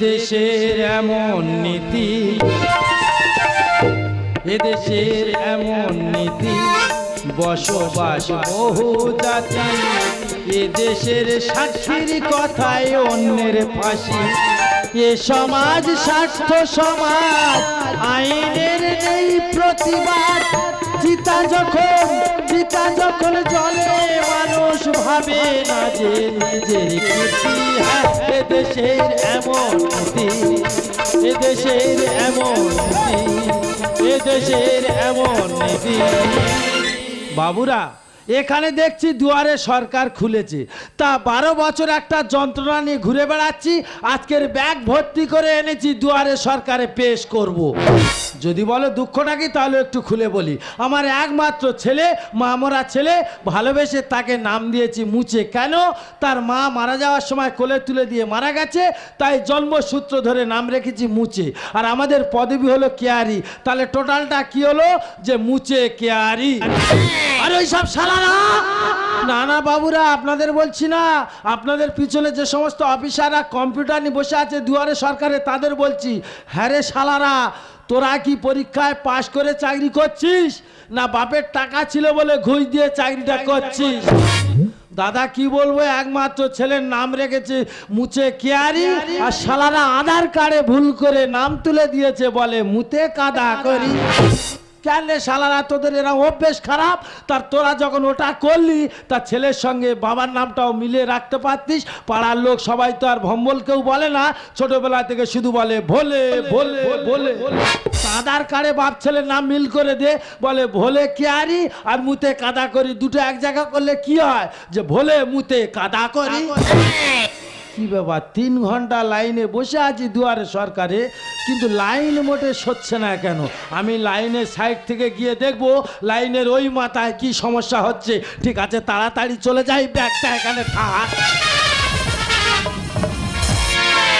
দেশের এমন নীতি। এদেশের এমন নীতি। বসবাস বহু জাতি। এদেশের সাক্ষীর কথায় অন্যের ফাঁসি। এ সমাজ স্বার্থ সমাজ, আইনের নেই প্রতিবাদ চিতা যখন চিতা যখন জলে মানুষ ভাবে না যে নিজের হ্যাঁ এদেশের এমন এদেশের এমন এদেশের এমন বাবুরা এখানে দেখছি দুয়ারে সরকার খুলেছে। তা বারো বছর একটা যন্ত্রণা নিয়ে ঘুরে বেড়াচ্ছি, আজকের ব্যাগ ভর্তি করে এনেছি, দুয়ারে সরকারে পেশ করব। যদি বলো দুঃখটা কি, তাহলে একটু খুলে বলি। আমার একমাত্র ছেলে, মামরা ছেলে, ভালোবেসে তাকে নাম দিয়েছি মুচে। কেন? তার মা মারা যাওয়ার সময় কোলে তুলে দিয়ে মারা গেছে, তাই জন্মসূত্র ধরে নাম রেখেছি মুচে। আর আমাদের পদবি হলো কেয়ারি। তাহলে টোটালটা কি হলো? যে মুচে কেয়ারি। আর ওই সব সালারা না না বাবুরা আপনাদের বলছি না। আপনাদের পিছনে যে সমস্ত অফিসাররা কম্পিউটার নিয়ে বসে আছে দুয়ারে সরকারে তাদের বলছি হ্যাঁ রে শালারা তোরা কি পরীক্ষায় পাশ করে চাকরি করছিস? না বাপের টাকা ছিল বলে ঘুষ দিয়ে চাকরিটা করছিস? দাদা কি বলব একমাত্র ছেলের নাম রেখেছে মুছে কেয়ারি। আর শালারা আধার কার্ডে ভুল করে নাম তুলে দিয়েছে বলে মুতে কাদা করি। কেন রে শালারা তোদের এরা অভ্যেস খারাপ? তার তোরা যখন ওটা করলি, তার ছেলের সঙ্গে বাবার নামটাও মিলিয়ে রাখতে পারতিস। পাড়ার লোক সবাই তো আর ভম্বল কেউ বলে না। ছোটবেলা থেকে শুধু বলে, ভোলে ভোলে ভোলে। আধার কার্ডে বাপ ছেলের নাম মিল করে দে। বলে, ভোলে কেয়ারি আর মুতে কাদা করি। দুটো এক জায়গা করলে কি হয়? যে, ভোলে, মুতে কাদা করি। কি ব্যাপার? তিন ঘণ্টা লাইনে বসে আছি দুয়ারে সরকারে, কিন্তু লাইন মোটে সরছে না কেন? আমি লাইনের সাইড থেকে গিয়ে দেখব লাইনের ওই মাথায় কি সমস্যা হচ্ছে। ঠিক আছে, তাড়াতাড়ি চলে যাই, ব্যাগটা এখানে থাক।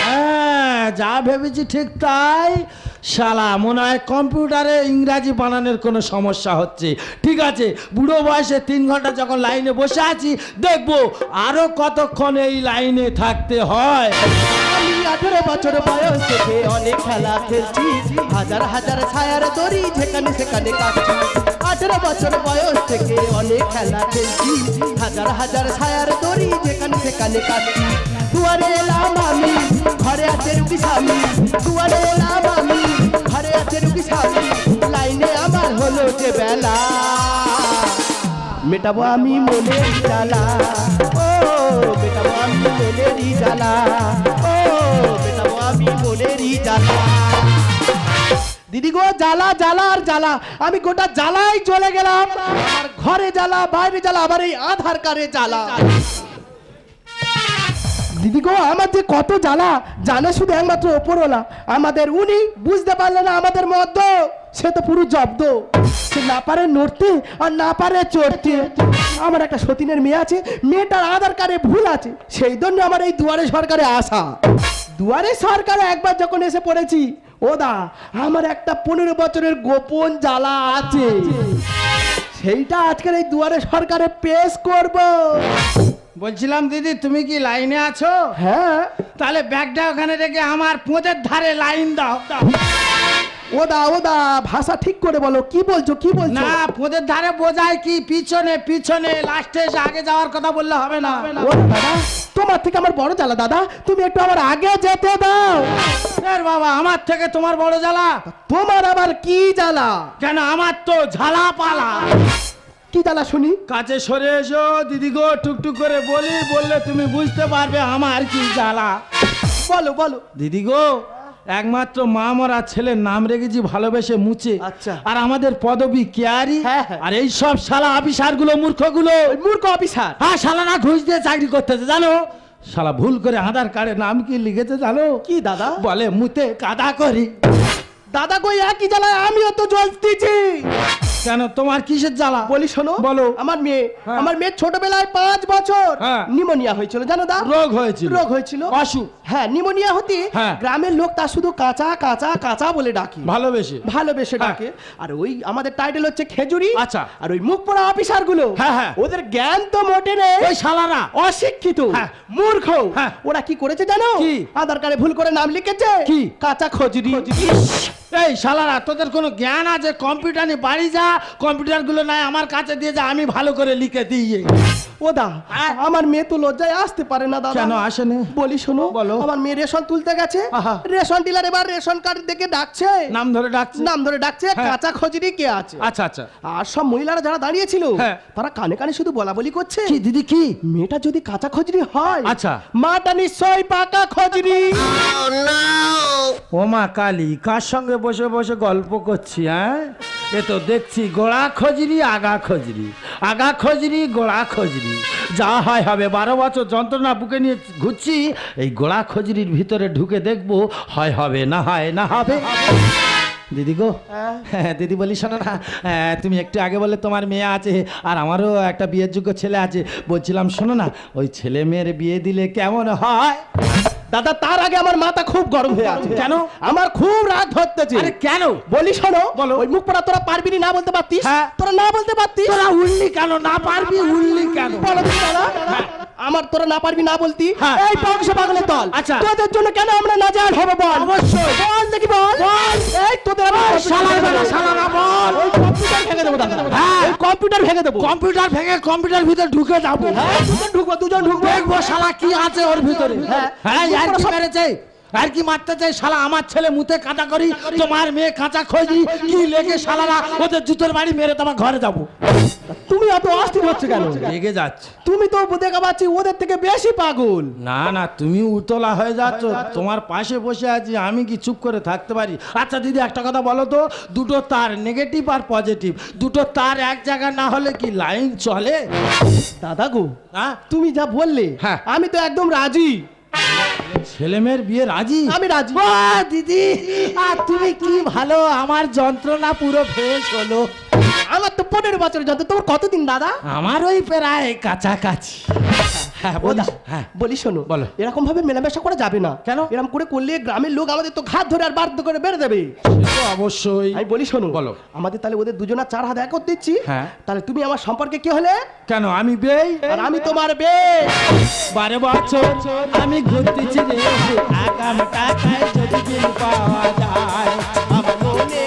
হ্যাঁ যা ভেবেছি ঠিক তাই। শালা, মনে হয় কম্পিউটারে ইংরাজি বানানোর কোনো সমস্যা হচ্ছে। ঠিক আছে, বুড়ো বয়সে তিন ঘণ্টা যখন লাইনে বসে আছি, দেখব আরও কতক্ষণ এই লাইনে থাকতে হয়। আমি আঠেরো বছর বয়স থেকে অনেক খেলা খেলছি, হাজার হাজার ছায়ার দড়ি যেখানে সেখানে কাটছি। আঠেরো বছর বয়স থেকে অনেক খেলা খেলছি, হাজার হাজার ছায়ার দড়ি যেখানে সেখানে কাটছি। আমি, ঘরে ঘরে লাইনে আমার হলো বেলা। মেটাবো আমি মনের জ্বালা। ও, মেটাবো আমি মনেরই জ্বালা। ও, মেটাবো আমি মনেরই জ্বালা। দিদি গো, জ্বালা জ্বালা আর জ্বালা। আমি গোটা জ্বালাই চলে গেলাম। আমার ঘরে জ্বালা, বাইরে জ্বালা, আবার এই আধার কার্ডে জ্বালা। দিদি গো, আমার যে কত জ্বালা জানে শুধু একমাত্র ওপরওয়ালা। আমাদের উনি বুঝতে পারলে না আমাদের মধ্য সে তো পুরো জব্দ। সে না পারে নড়তে আর না পারে চড়তে। আমার একটা সতীনের মেয়ে আছে, মেয়েটার আধার কার্ডে ভুল আছে। সেই জন্য আমার এই দুয়ারে সরকারে আসা। দুয়ারে সরকারে একবার যখন এসে পড়েছি, ওদা, আমার একটা পনেরো বছরের গোপন জ্বালা আছে। সেইটা আজকের এই দুয়ারে সরকারে পেশ করব। বলছিলাম দিদি তুমি কি লাইনে আছো? হ্যাঁ। তাহলে ব্যাগটা ওখানে রেখে আমার পোঁতের ধারে লাইন দাও ওদা ওদা ভাষা ঠিক করে বলো কি বলছো কি বলছো? না পোঁতের ধারে বোঝায় কি পিছনে পিছনে লাস্টে এসে আগে যাওয়ার কথা বললে হবে না। ও দাদা তোমার থেকে আমার বড় জ্বালা দাদা তুমি একটু আমার আগে যেতে দাও। এর বাবা আমার থেকে তোমার বড় জ্বালা? তোমার আবার কি জ্বালা? কেন আমার তো ঝালা পালা কি জ্বালা শুনি। কাছে সরে এসো দিদি গো টুকটুক করে বলি বললে তুমি বুঝতে পারবে আমার কি জ্বালা। বলো বলো। দিদি গো একমাত্র মা মরা ছেলের নাম রেখেছি ভালোবেসে মুছে। আচ্ছা। আর আমাদের পদবি কেয়ারি হ্যাঁ, হ্যাঁ। আর এই সব শালা অফিসারগুলো মূর্খগুলো। ওই মূর্খ অফিসার। হ্যাঁ শালারা ঘুষ দিয়ে চাকরি করতেছে জানো? শালা ভুল করে আধার কার্ডে নাম কি লিখেছে জানো? কি দাদা? বলে মুতে কাদা করি। দাদা কই একই জ্বালায় আমিও তো জ্বলতেছি। কেন তোমার কিসের জ্বালা বলি শোনো বলো। আমার মেয়ে হ্যাঁ। আমার মেয়ে ছোটবেলায় পাঁচ বছর হ্যাঁ। নিমোনিয়া হয়েছিল জানো দা রোগ হয়েছিল রোগ হয়েছিল অসুখ হ্যাঁ নিমোনিয়া হতে হ্যাঁ। গ্রামের লোক তার শুধু কাঁচা কাঁচা কাঁচা বলে ডাকি ভালোবেসে ভালোবেসে। ডাকে আর ওই আমাদের টাইটেল হচ্ছে খেজুরি আচ্ছা। আর ওই মুখ পড়া অফিসারগুলো হ্যাঁ, হ্যাঁ। ওদের জ্ঞান তো মোটে নেই ওই শালারা অশিক্ষিত। মূর্খ। ওরা কি করেছে জানো? আধার কার্ডে ভুল করে নাম লিখেছে কি? কাঁচা খজুরি এই শালারা তোদের কোনো জ্ঞান আছে কম্পিউটার নিয়ে বাড়ি যা কম্পিউটারগুলো নাই আমার কাছে দিয়ে যা আমি ভালো করে লিখে দিই। ও দা হ্যাঁ। আমার মেয়ে তো লজ্জায় আসতে পারে না দাদা। কেন আসেনি? বলি শোনো বলো। আমার মেয়ে রেশন তুলতে গেছে। রেশন ডিলার এবার রেশন কার্ড দেখে ডাকছে। নাম ধরে ডাকছি? নাম ধরে ডাকছে হ্যাঁ। কাঁচা খজুরি কে আছে? আচ্ছা আচ্ছা। আর সব মহিলারা যারা দাঁড়িয়েছিল হ্যাঁ। তারা কানে কানে শুধু বলা বলি করছে। কি দিদি কি? মেয়েটা যদি কাঁচা খজরি হয় আচ্ছা। মাটা নিশ্চয়ই পাকা খজরি। ও মা কালী কার সঙ্গে বসে বসে গল্প করছি হ্যাঁ? এ তো দেখছি গোড়া খজরি আগা খজরি। আগা খজরি গোড়া খজরি। যা হয় হবে বারো বছর যন্ত্রণা বুকে নিয়ে ঘুরছি এই গোড়া খজরির ভিতরে ঢুকে দেখব হয় হবে না হয় না হবে। দিদি গো হ্যাঁ? দিদি বলি শোনো না হ্যাঁ, তুমি একটু আগে বলে তোমার মেয়ে আছে আর আমারও একটা বিয়ের যোগ্য ছেলে আছে। বলছিলাম শোনো না ওই ছেলে মেয়ের বিয়ে দিলে কেমন হয়? দাদা তার আগে আমার মাথা খুব গরম হয়ে আছে। কেন? আমার খুব রাগ ধরতেছে। আরে কেন? বলি শোনো বলো। ওই মুখ পড়া তোরা পারবি না বলতে পারতিস? হ্যাঁ। তোরা না বলতে পারতিস? তোরা উল্লি কেন? না পারবি উল্লি কেন? বলো দাদা। আমার তোরা না পারবি না বলতি হ্যাঁ। এই বংশ পাগলের দল আচ্ছা। তোদের জন্য কেন আমরা না যাই হবে বল অবশ্যই। বল দেখি বল এই তোদের আমি শালার বেলা শালারা বল। ওই কম্পিউটার ভেঙে দেবো দাদা হ্যাঁ। কম্পিউটার ভেঙে দেবো কম্পিউটার ভেঙে কম্পিউটার ভিতরে ঢুকে যাব হ্যাঁ দুজন ঢুকবো দুজন ঢুকবো দেখব শালা কি আছে ওর ভিতরে হ্যাঁ। হ্যাঁ আর কি মেরেছে আর কি মারতে চাই? শালা আমার ছেলে মুতে কাঁচা করি তোমার মেয়ে কাঁচা খোঁজি কি লেগে শালারা ওদের জুতোর বাড়ি মেরে তোমার ঘরে যাব? তুমি এত অস্থির হচ্ছে কেন? লেগে যাচ্ছে। তুমি তো দেখা পাচ্ছি ওদের থেকে বেশি পাগল। না না তুমি উতলা হয়ে যাচ্ছ তোমার পাশে বসে আছি আমি কি চুপ করে থাকতে পারি? আচ্ছা দিদি একটা কথা বলো তো দুটো তার নেগেটিভ আর পজিটিভ দুটো তার এক জায়গায় না হলে কি লাইন চলে? দাদা গো হ্যাঁ? তুমি যা বললে হ্যাঁ। আমি তো একদম রাজি। ছেলে মেয়ের বিয়ে রাজি? আমি রাজি। ও দিদি আর তুমি কি ভালো? আমার যন্ত্রণা পুরো ফেস হলো। আমার তো পনেরো বছর যত তোমার কতদিন দাদা? আমার ওই প্রায় কাছাকাছি। হ্যাঁ ও বলি হ্যাঁ। শোনো বলো। এরকম ভাবে মেলামেশা করা যাবে না। কেন? এরকম করে করলে গ্রামের লোক আমাদের তো ঘাত ধরে আর বাধ্য করে বেড়ে দেবে। অবশ্যই। আমি বলি শোনো বলো। আমাদের তাহলে ওদের দুজনের চার হাত এক দিচ্ছি হ্যাঁ। তাহলে তুমি আমার সম্পর্কে কি হলে? কেন আমি বেই? আর আমি তোমার বে বারো বছর আমি ঘুরতেছি রে আগাম টাকায় যদি দিন পাওয়া যায়। আমার মনে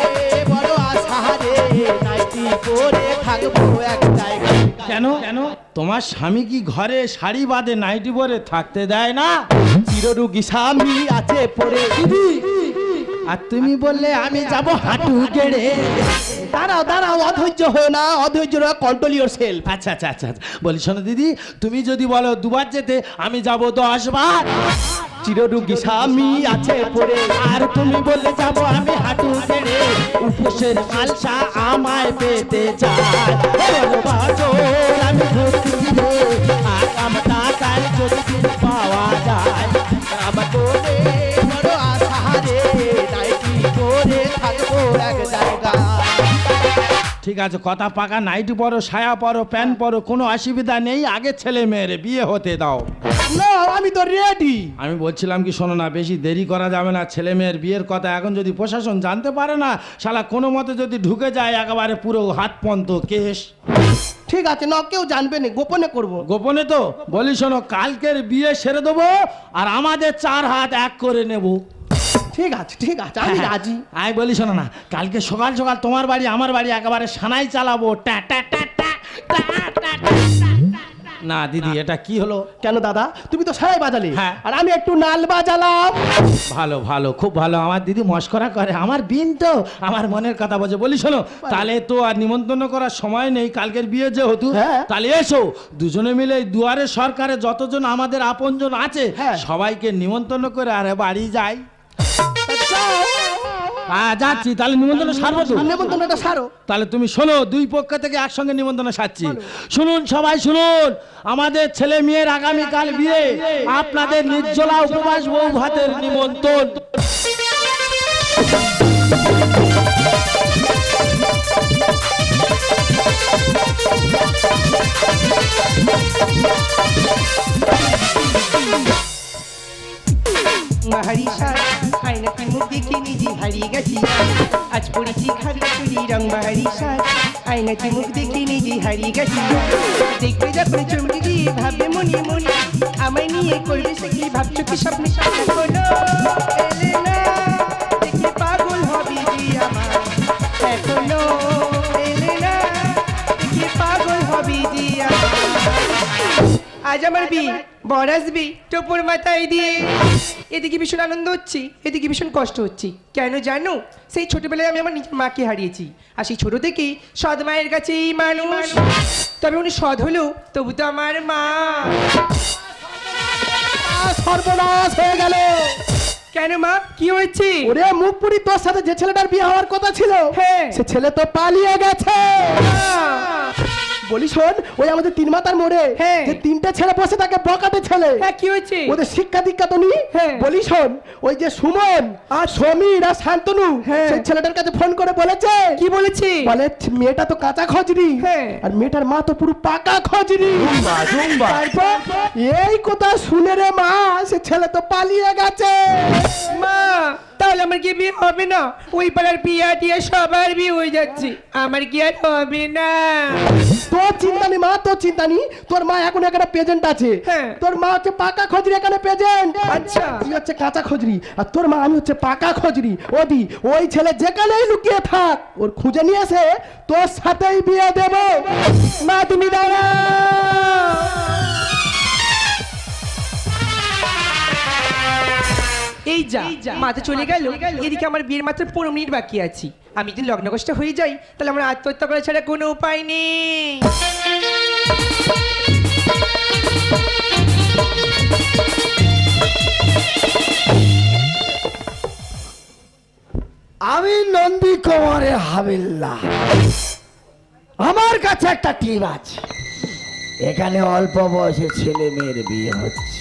বড় আশা রে নাইটি পরে থাকব এক জায়গায় কেন? কেন? তোমার স্বামী কি ঘরে শাড়ি বাঁধে নাইটি পরে থাকতে দেয় না? চিররুগী স্বামী আছে পরে আর তুমি বললে আমি যাব হাঁটু গেড়ে। দাঁড়াও দাঁড়াও, অধৈর্য হয়ে না, অধৈর্য কন্ট্রোল ইউর সেলফ আচ্ছা আচ্ছা আচ্ছা। বলি শোনো দিদি, তুমি যদি বলো দুবার যেতে, আমি যাব দশ বার। স্বামী আছে পরে আর তুমি বললে যাব আমি হাঁটু গেড়ে। উপসের মালসা আমায় পেতে চায়। আমি ঘুরতেছি রে আগাম টাকায় যদি পাওয়া যায়, আমার ঠিক আছে কথা পাকা নাইটি পরো সায়া পরো প্যান্ট পরো কোনো অসুবিধা নেই আগে ছেলে মেয়ের বিয়ে হতে দাও। না আমি তো রেডি আমি বলছিলাম কি শোনো না বেশি দেরি করা যাবে না ছেলে মেয়ের বিয়ের কথা এখন যদি প্রশাসন জানতে পারে না শালা কোনো মতে যদি ঢুকে যায় একেবারে পুরো হাত পন্ত কেশ। ঠিক আছে না কেউ জানবে না গোপনে করব। গোপনে তো? বলি শোনো কালকের বিয়ে সেরে দেবো আর আমাদের চার হাত এক করে নেব। ঠিক আছে ঠিক আছে আমি রাজি আয় বলি শোনো না কালকে সকাল সকাল তোমার বাড়ি আমার বাড়ি একেবারে সানাই চালাবো টা টা টা টা টা টা না দিদি এটা কি হলো কেন দাদা তুমি তো সারাই হ্যাঁ আর আমি একটু নাল বাজালাম ভালো ভালো খুব ভালো আমার দিদি মস্করা করে আমার বিন তো আমার মনের কথা বলছে বলি শোনো তাহলে তো আর নিমন্ত্রণ করার সময় নেই কালকের বিয়ে যেহেতু তাহলে এসো দুজনে মিলে দুয়ারে সরকারে যতজন আমাদের আপনজন আছে সবাইকে নিমন্ত্রণ করে আরে বাড়ি যাই যাচ্ছি তাহলে নিমন্ত্রণ সারবো তো? নেমন্তন্নটা সারো। তাহলে তুমি শোনো দুই পক্ষ থেকে একসঙ্গে নিমন্ত্রণ সারছি। শুনুন সবাই শুনুন। আমাদের ছেলে মেয়ের আগামীকাল বিয়ে। আপনাদের নির্জলা উপবাস বউ ভাতের নিমন্ত্রণ। মাহারি সাজ আয়নাতে মুখ দেখে নিজে হারিয়ে গেছি আজ পড়েছি খালি চুরি রং বাহারি সাজ আয়নাতে মুখ দেখে নিজে হারিয়ে গেছি দেখবে যখন চমকে গিয়ে ভাববে মনে মনে আমায় নিয়ে করবে সে কি? ভাবছ কি স্বপ্নে স্বপ্ন এলে না পাগল হবে যে আমার। এখনও আজ আমার বিয়ে। বর আসবি টোপর মাথায় দিয়ে। এদিকে ভীষণ আনন্দ হচ্ছে এদিকে ভীষণ কষ্ট হচ্ছে। কেন জানো? সেই ছোটবেলায় আমি আমার নিজের মাকে হারিয়েছি। আর সেই ছোট থেকে সৎ মায়ের কাছে এই মানুষ। তবে উনি সৎ হলেও তবু তো আমার মা। সর্বনাশ হয়ে গেল। কেন মা? কি হয়েছে? ওরে মুখ পুরি তোর সাথে যে ছেলেটার বিয়ে হওয়ার কথা ছিল হ্যাঁ। সে ছেলে তো পালিয়ে গেছে। বলি শোন ওই আমাদের তিন মাতার মোড়ে হ্যাঁ। যে তিনটে ছেলে বসে থাকে বকাতে ছেলে। হ্যাঁ কি হয়েছে? ওদের শিক্ষা দীক্ষা তো নেই। হ্যাঁ। বলি শোন ওই যে সুমন আর সমীর আর শান্তনু হ্যাঁ। সেই ছেলেটার কাছে ফোন করে বলেছে। কি বলেছে? বলে মেয়েটা তো কাঁচা খজরি। হ্যাঁ। আর মেয়েটার মা তো পুরো পাকা খজরি। এই কথা শুনে রে মা সে ছেলে তো পালিয়ে গেছে। মা তাহলে আমার কি বিয়ে হবে না? ওই পাড়ার বিয়া টিয়া সবার বিয়ে হয়ে যাচ্ছে। আমার কি আর হবে না? তোর চিন্তা নেই মা তোর চিন্তা নেই তোর মা এখন এখানে প্রেজেন্ট আছে। হ্যাঁ। তোর মা হচ্ছে পাকা খজরি এখানে প্রেজেন্ট আচ্ছা। তুই হচ্ছে কাঁচা খজরি। আর তোর মা আমি হচ্ছে পাকা খজরি। ওদি ওই ছেলে যেখানেই লুকিয়ে থাক ওর খুঁজে নিয়ে এসে তোর সাথেই বিয়ে দেব। মা তুমি দাঁড়াও। যা। মাথা চলে গেল। এদিকে আমার বিয়ের মাত্র পনেরো মিনিট বাকি আছে। আমি যদি লগ্ন কষ্ট হয়ে যাই তাহলে আমার আত্মহত্যা করা ছাড়া কোনো উপায় নেই। আমি নন্দী কুমারের হাবিল্লা আমার কাছে একটা টিম আছে। এখানে অল্প বয়সে ছেলে মেয়ের বিয়ে হচ্ছে।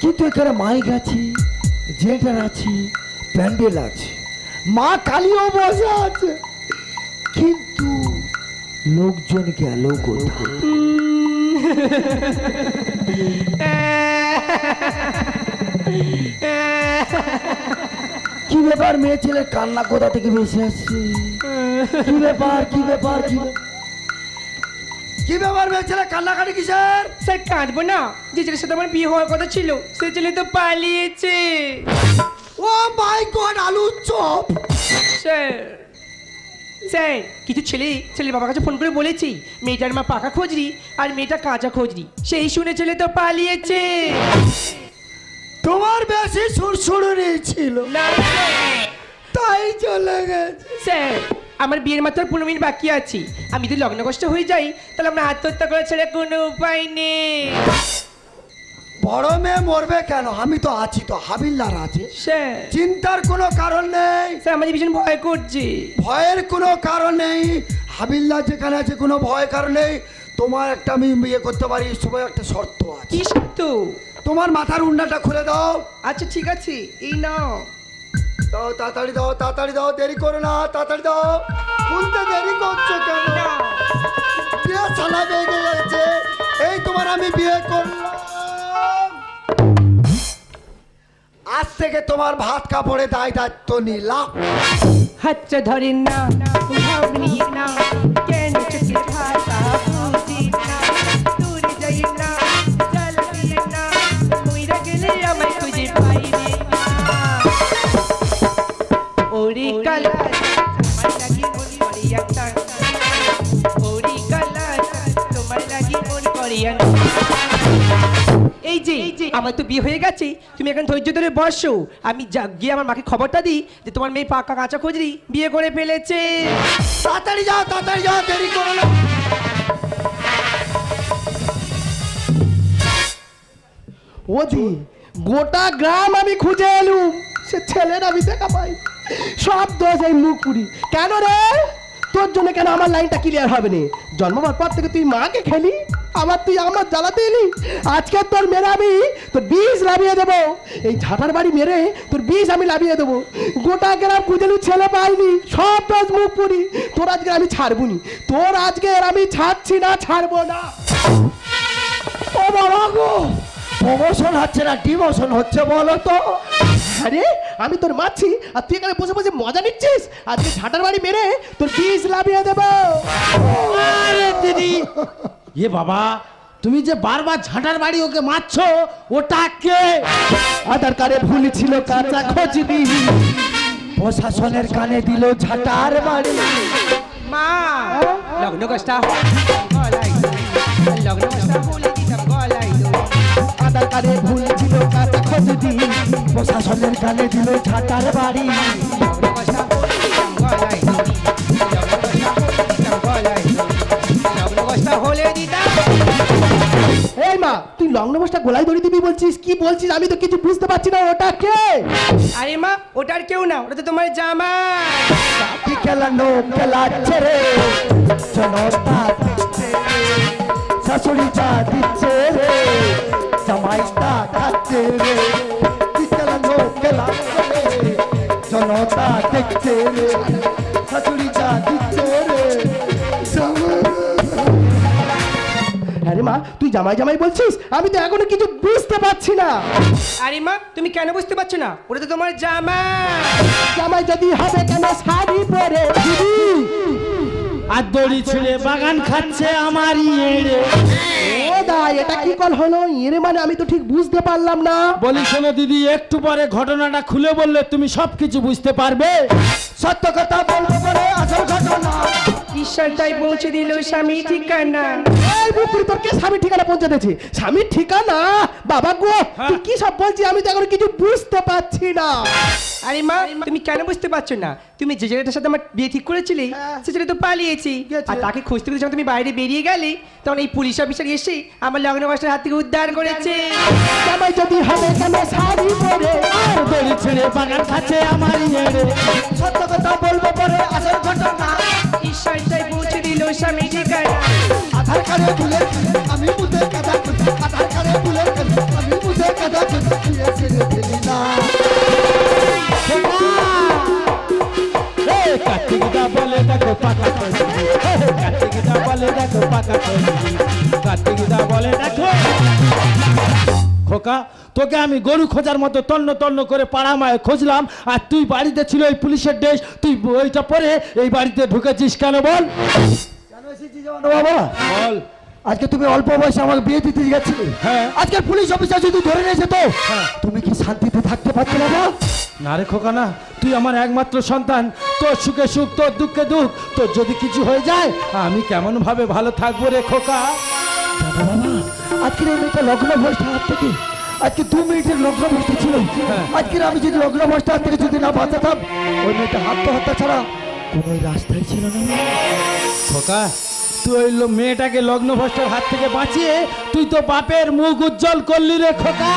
কিন্তু এখানে মাইক আছে। জেটার আছে প্যান্ডেল আছে। মা কালীও বসে আছে। কিন্তু লোকজন গেল কোথায়? কি ব্যাপার মেয়ে ছেলের কান্না কোথা থেকে বেশি আসছে? কি ব্যাপার? কি ব্যাপার? কি ব্যাপার? কি ব্যাপার মেয়ে ছেলে কান্নাকাটি কিসের? স্যার কাঁদবো না। যে ছেলের সাথে আমার বিয়ে হওয়ার কথা ছিল সে ছেলে তো পালিয়েছে। ও মাই গড আলু চপ। স্যার স্যার কিছু ছেলে ছেলের বাবার কাছে ফোন করে বলেছি মেয়েটার মা পাকা খোঁজরি আর মেয়েটা কাঁচা খোঁজরি। সেই শুনে ছেলে তো পালিয়েছে। তোমার বেশি সুরসুরুনি ছিল। তাই চলে স্যার আমার বিয়ের মাত্র পনেরো মিনিট বাকি আছে। আমি যদি লগ্ন কষ্ট হয়ে যাই তাহলে আমরা আত্মহত্যা করা ছেড়ে কোনো উপায় নেই। বড় মেয়ে মরবে কেন? আমি তো আছি তো হাবিলদার আছে। চিন্তার কোনো কারণ নেই। আমাদের ভীষণ ভয় করছে। ভয়ের কোনো কারণ নেই। হাবিলদার যেখানে আছে কোনো ভয় কারণ নেই। তোমার একটা আমি বিয়ে করতে পারি সময় একটা শর্ত আছে। কি সত্য তোমার মাথার উন্ডাটা খুলে দাও। আচ্ছা ঠিক আছে। এই নাও। দাও, তাড়াতাড়ি দাও তাড়াতাড়ি দাও, দেরি করো না, তাড়াতাড়ি দাও। খুলতে দেরি করছ কেন? বিয়ে সালা বেগে গেছে এই তোমার আমি বিয়ে করলাম। আজ থেকে তোমার ভাত কাপড়ে দায় দায়িত্ব নিলাম। হচ্ছে ধরেন না না। আমার তো বিয়ে হয়ে গেছে। তুমি এখন ধৈর্য ধরে বসো। আমি যা- গিয়ে আমার মাকে খবরটা দিই যে তোমার মেয়ে পাকা কাঁচা খোঁজরি বিয়ে করে ফেলেছে। তাড়াতাড়ি যাও তাড়াতাড়ি যাও, দেরি করো না। ওদি গোটা গ্রাম আমি খুঁজে এলুম। সে ছেলের আমি দেখা পাই সব দোষ এই মুখপুরি কেন রে? তোর জন্য কেন আমার লাইনটা ক্লিয়ার হবে না? জন্মাবার পর থেকে তুই মাকে খেলি? আবার তুই আমার জ্বালাতে এলি আজকে তোর মেরে আমি তোর বিষ লাভিয়ে দেবো। এই ঝাঁটার বাড়ি মেরে তোর বিষ আমি লাভিয়ে দেবো। গোটা গ্রাম কুদেলু ছেলে পাইনি, সব দশ মুখ পুরি। তোর আজকে আমি ছাড়বুনি। তোর আজকে আমি ছাড়ছি না, ছাড়বো না। ও বাবা গো প্রমোশন হচ্ছে না ডিমোশন হচ্ছে বলো তো। আরে আমি তোর মারছি আর তুই এখানে বসে বসে মজা নিচ্ছিস? আজকে ঝাঁটার বাড়ি মেরে তোর বিষ লাভিয়ে দেবো। দিদি এ বাবা তুমি যে বারবার ঝাঁটার বাড়ি ওকে মারছো ওটা কে? আধার কার্ডে ভুল ছিল কাঁচা খোঁজ দি প্রশাসনের কানে দিল ঝাটার বাড়ি। মা। লগ্ন কষ্টা। গলাই লগ্ন কষ্টা বলে দিতাম গলাই আধার কার্ডে ভুল ছিল কাঁচা খোঁজ দি প্রশাসনের কানে দিল ঝাটার বাড়ি। তুই লগ্ন বসটা গোলায় ধরে দিবি বলছিস? কি বলছিস? আমি তো কিছু বুঝতে পারছি না ওটা কে আরে মা ওটার কেউ না ওটা তো তোমার জামা কি খেলানো খেলাচ্ছে রে জনতা। শাশুড়ি চা দিচ্ছে রে জামাইটা খাচ্ছে রে। জামাই জামাই বলছিস? আমি তো এখনও কিছু বুঝতে পারছি না। আরে মা তুমি কেন বুঝতে পারছ না? ওটা তো তোমার জামা। জামাই যদি হবে কেন শাড়ি পরে? দিদি আর দড়ি ছিঁড়ে বাগান খাচ্ছে আমারই এড়ে ও দা এটা কি কল হলো? এর মানে আমি তো ঠিক বুঝতে পারলাম না। বলি শোনো দিদি একটু পরে ঘটনাটা খুলে বললে তুমি সব কিছু বুঝতে পারবে। সত্য কথা বলব ঈশ্বর তাই পৌঁছে দিল স্বামী ঠিকানা। এই বুকুরি তোর কে স্বামীর ঠিকানা পৌঁছে দিয়েছে? স্বামীর ঠিকানা? বাবা গো তুই কি সব বলছিস আমি তো এখন কিছু বুঝতে পারছি না। আরে মা তুমি কেন বুঝতে পারছ না? তুমি যে ছেলেটার সাথে আমার বিয়ে ঠিক করেছিলে হ্যাঁ। সে ছেলে তো পালিয়েছি। আর তাকে খুঁজতে খুঁজতে যখন তুমি বাইরে বেরিয়ে গেলে তখন এই পুলিশ অফিসার এসে আমার লগ্ন মাস্টার হাত থেকে উদ্ধার করেছে। জামাই যদি হবে কেন শাড়ি পরে? আর দড়ি ছিঁড়ে বাগান খাচ্ছে আমারই এড়ে সত্য কথা বলব বলে আসল ঘটনা। ঈশ্বর। তাই পৌঁছে দিল স্বামী ঠিকানা। আধার কার্ডে ভুলে আমি বুঝে কাদা আধার কার্ডে ভুলে আমি বুঝে কাদা কার্তিকদা বলে দেখো পাকা করি কার্তিকদা বলে দেখো পাকা করি কার্তিকদা বলে দেখো খোকা তোকে আমি গরু খোঁজার মতো তন্ন তন্ন করে পাড়ামায় খুঁজলাম আর তুই বাড়িতে ছিল ওই পুলিশের ড্রেস তুই ওইটা পরে এই বাড়িতে ঢুকেছিস কেন বল? কেন বাবা? বল। আজকে তুমি অল্প বয়সে আমাকে বিয়ে দিতে গেছিলে। হ্যাঁ। আজকের পুলিশ অফিসার যদি ধরে নিয়েছে তো হ্যাঁ। তুমি কি শান্তিতে থাকতে পারছ না? না রে খোকা না তুই আমার একমাত্র সন্তান। তোর সুখে সুখ তোর দুঃখে দুঃখ তোর যদি কিছু হয়ে যায় আমি কেমন ভাবে ভালো থাকব রে খোকা? বাবা আজকের এই মেয়েটা লগ্ন ভ্রষ্টা হাত থেকে আজকে দু মিনিটের লগ্ন ভ্রষ্টা ছিল। আজকের আমি যদি লগ্ন হাত থেকে যদি না বাঁচাতাম, ওই মেয়েটা হাত আত্মহত্যা ছাড়া কোনো রাস্তায় ছিল না। খোকা, তুই ওই মেয়েটাকে লগ্ন ভ্রষ্টার হাত থেকে বাঁচিয়ে তুই তো বাপের মুখ উজ্জ্বল করলি রে খোকা।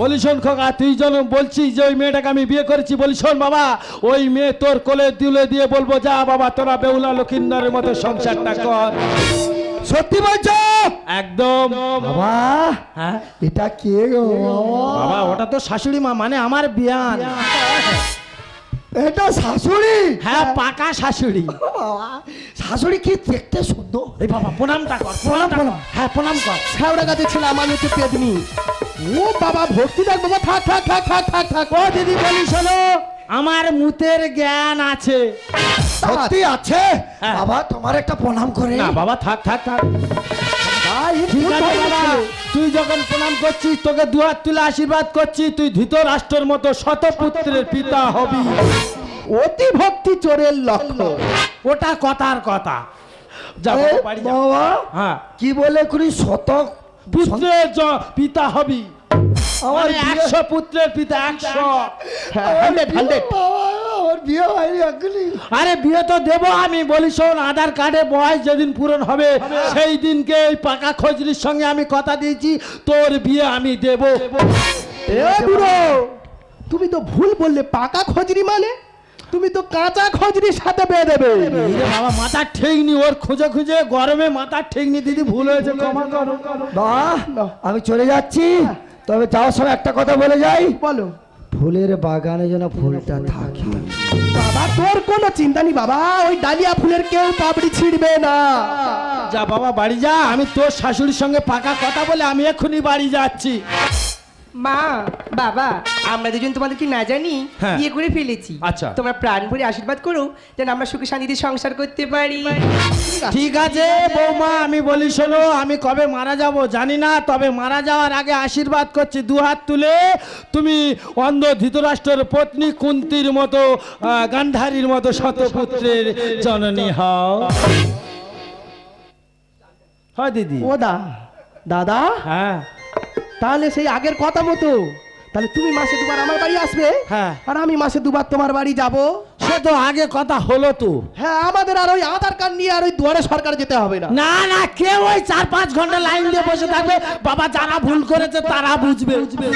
বলি শোন খোকা, তুই যেন বলছিস যে ওই মেয়েটাকে আমি বিয়ে করেছি, বলি শোন বাবা, ওই মেয়ে তোর কোলে তুলে দিয়ে বলব, যা বাবা, তোরা বেহুলা লক্ষিন্দরের মতো সংসারটা কর। সত্যি বলছো? একদম। বাবা হ্যাঁ? এটা কে গো? বাবা ওটা তো শাশুড়ি মা মানে আমার বিয়ান। এটা শাশুড়ি? হ্যাঁ পাকা শাশুড়ি। শাশুড়ি কি দেখতে সুন্দর? এই বাবা প্রণামটা কর প্রণাম প্রণাম। হ্যাঁ প্রণাম কর। ছাউড়া গাছে ছিলাম আমি তো পেদনি। ও বাবা ভক্তি দেখ বাবা থাক থাক থাক থাক থাক থাক। ও দিদি বলি শোনো আমার মুতের জ্ঞান আছে। সত্যি আছে? হ্যাঁ। বাবা তোমার একটা প্রণাম করে। না বাবা থাক থাক থাক। তুই যখন প্রণাম করছিস তোকে দুহাত তুলে আশীর্বাদ করছি তুই ধৃতরাষ্ট্রের মতো শতপুত্রের পিতা হবি। অতি ভক্তি চোরের লক্ষ্য ওটা কথার কথা। বাবা হ্যাঁ। কি বলে করি শতক পুত্রের পিতা হবি। আমার আমার একশো পুত্রের পিতা একশো। Hundred hundred. আমার বিয়ে হয়নি এখনই। আরে বিয়ে তো দেবো আমি বলি শোন আধার কার্ডে বয়স যেদিন পূরণ হবে সেই দিনকে এই পাকা খজরির সঙ্গে আমি কথা দিয়েছি তোর বিয়ে আমি দেব। তুমি তো ভুল বললে পাকা খজরি মানে? তুমি তো কাঁচা খজরির সাথে বেয়ে দেবে। বাবা মাথা ঠিক নি ওর খুঁজে খুঁজে গরমে মাথা ঠিক নি দিদি ভুল হয়েছে ক্ষমা করো। আমি চলে যাচ্ছি। তবে যাওয়ার সময় একটা কথা বলে যাই। বলো। ফুলের বাগানে যেন ফুলটা থাকে। বাবা তোর কোনো চিন্তা নেই বাবা ওই ডালিয়া ফুলের কেউ পাপড়ি ছিঁড়বে না। যা বাবা বাড়ি যা আমি তোর শাশুড়ির সঙ্গে পাকা কথা বলে আমি এক্ষুনি বাড়ি যাচ্ছি। মা বাবা আমরা দুজন তোমাদেরকে না জানি হ্যাঁ। বিয়ে করে ফেলেছি। আচ্ছা। তোমরা প্রাণ ভরে আশীর্বাদ করো যেন আমরা সুখে শান্তিতে সংসার করতে পারি। ঠিক আছে বৌমা আমি বলি শোনো আমি কবে মারা যাব জানি না তবে মারা যাওয়ার আগে আশীর্বাদ করছি দু হাত তুলে। তুমি অন্ধ ধৃতরাষ্ট্রের পত্নী কুন্তির মতো আহ, গান্ধারীর মতো শতপুত্রের জননী হও। হয় দিদি। ও দা দাদা? হ্যাঁ। তাহলে সেই আগের কথা মতো। তাহলে তুমি মাসে দুবার আমার বাড়ি আসবে? হ্যাঁ। আর আমি মাসে দুবার তোমার বাড়ি যাব? সে তো আগে কথা হলো তো। হ্যাঁ আমাদের আর ওই আধার কার্ড নিয়ে আর ওই দুয়ারে সরকার যেতে হবে না। না না কেউ ওই চার পাঁচ ঘণ্টা লাইন দিয়ে বসে থাকবে। বাবা যারা ভুল করেছে তারা বুঝবে। বুঝবে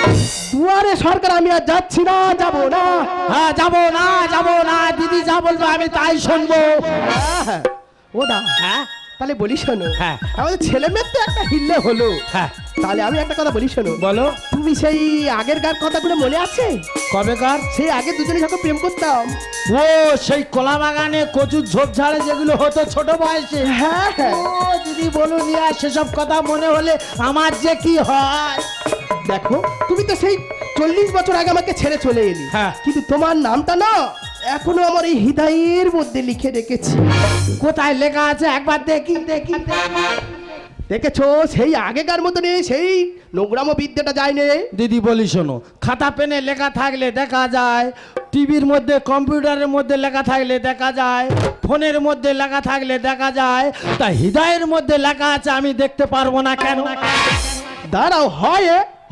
দুয়ারে সরকার আমি আর যাচ্ছি না যাব না। হ্যাঁ যাব না যাব না। দিদি যা বলবে আমি তাই শুনব। হ্যাঁ, ও দা হ্যাঁ? তাহলে বলি শোনো হ্যাঁ। আমাদের ছেলে মেয়ের তো একটা হিল্লে হলো। হ্যাঁ। তাহলে আমি একটা কথা বলি শোনো। বলো। তুমি সেই আগের গান কথাগুলো মনে আছে? কবেকার সেই আগে দুজনে যখন প্রেম করতাম। ও সেই কলা বাগানে কচুর ঝোপঝাড়ে যেগুলো হতো ছোট বয়সে। হ্যাঁ হ্যাঁ। ও দিদি বলুন ইয়া সেসব কথা মনে হলে আমার যে কি হয়? দেখো তুমি তো সেই চল্লিশ বছর আগে আমাকে ছেড়ে চলে এলি। হ্যাঁ। কিন্তু তোমার নামটা না এখনও আমার এই হৃদয়ের মধ্যে লিখে রেখেছি। কোথায় লেখা আছে? একবার দেখি। দেখি। দেখেছ? সেই আগেকার মতো নেই সেই নোংরামো বিদ্যাটা যায়নি দিদি বলি শোনো খাতা পেনে লেখা থাকলে দেখা যায় টিভির মধ্যে কম্পিউটারের মধ্যে লেখা থাকলে দেখা যায় ফোনের মধ্যে লেখা থাকলে দেখা যায় তা হৃদয়ের মধ্যে লেখা আছে আমি দেখতে পারব না কেন? দাঁড়াও হয়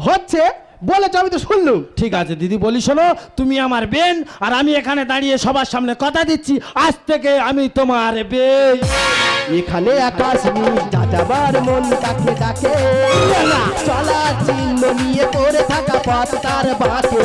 হচ্ছে? বলেছ আমি তো শুনলুম। ঠিক আছে দিদি বলি শোনো তুমি আমার বেন আর আমি এখানে দাঁড়িয়ে সবার সামনে কথা দিচ্ছি। আজ থেকে আমি তোমার বেন। এখানে আকাশ নীল যাযাবার মন তাকে ডাকে। চলা চিহ্ন নিয়ে পড়ে থাকা পথ তার বাঁকে।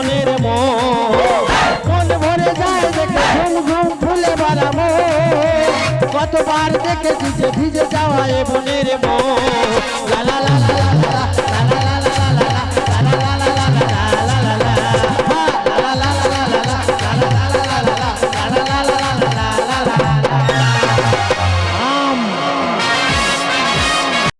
কতবার দেখেছি যে ভিজে যাওয়া এ মন লা লা লা লা লা লা